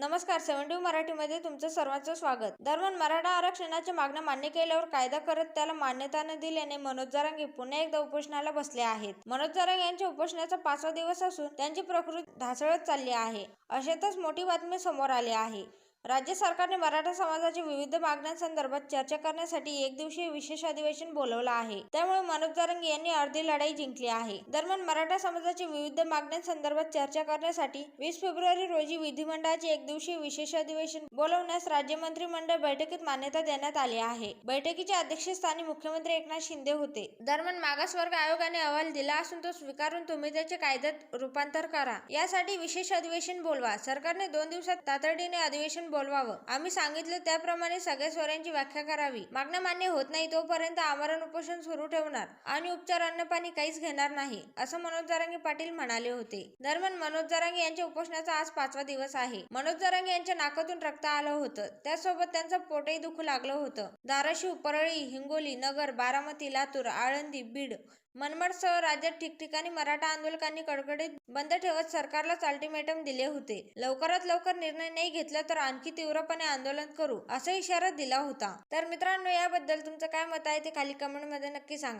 नमस्कार सेव्हन्टी मराठीमध्ये तुमचं सर्वांचं स्वागत. दरम्यान मराठा आरक्षणाच्या मागण्या मान्य केल्यावर कायदा करत त्याला मान्यता न दिल्याने मनोज जारंगे पुन्हा एकदा उपोषणाला बसले आहेत. मनोज जारंग यांच्या उपोषणाचा पाचवा दिवस असून त्यांची प्रकृती ढासळत चालली आहे. अशातच मोठी बातमी समोर आली आहे. राज्य सरकारने मराठा समाजाच्या विविध मागण्यांसंदर्भात चर्चा करण्यासाठी एक दिवसीय विशेष अधिवेशन बोलवलं आहे. त्यामुळे मनोज जरांगे यांनी अर्धी लढाई जिंकली आहे. दरम्यान मराठा समाजाच्या विविध मागण्यांसंदर्भात चर्चा करण्यासाठी वीस फेब्रुवारी रोजी विधिमंडळाचे एक दिवसीय विशेष अधिवेशन बोलवण्यास राज्य मंत्रिमंडळ बैठकीत मान्यता देण्यात आली आहे. बैठकीच्या अध्यक्षस्थानी मुख्यमंत्री एकनाथ शिंदे होते. दरम्यान मागासवर्ग आयोगाने अहवाल दिला असून तो स्वीकारून तुम्ही त्याचे कायद्यात रूपांतर करा. यासाठी विशेष अधिवेशन बोलवा. सरकारने दोन दिवसात तातडीने अधिवेशन बोलवावं. आम्ही सांगितलं त्याप्रमाणे सगळ्या स्वरांची व्याख्या करावी. मागणं मान्य होत नाही तोपर्यंत आमरण उपोषण सुरू ठेवणार आणि उपचार अन्न पाणी काहीच घेणार नाही असं मनोज जरांगे पाटील म्हणाले होते. दरम्यान मनोज जरांगे यांच्या उपोषणाचा आज पाचवा दिवस आहे. मनोज जरांगे यांच्या नाकातून रक्त आलं होतं. त्यासोबत त्यांचं पोटही दुखू लागलं होतं. धाराशिव परळी हिंगोली नगर बारामती लातूर आळंदी बीड मनमाडसह राज्यात ठिकठिकाणी मराठा आंदोलकांनी कडकडीत बंद ठेवत सरकारलाच अल्टिमेटम दिले होते. लवकरात लवकर निर्णय नाही घेतला तर आणखी तीव्रपणे आंदोलन करू असा इशारा दिला होता. तर मित्रांनो याबद्दल तुमचं काय मत आहे ते खाली कमेंटमध्ये नक्की सांगा.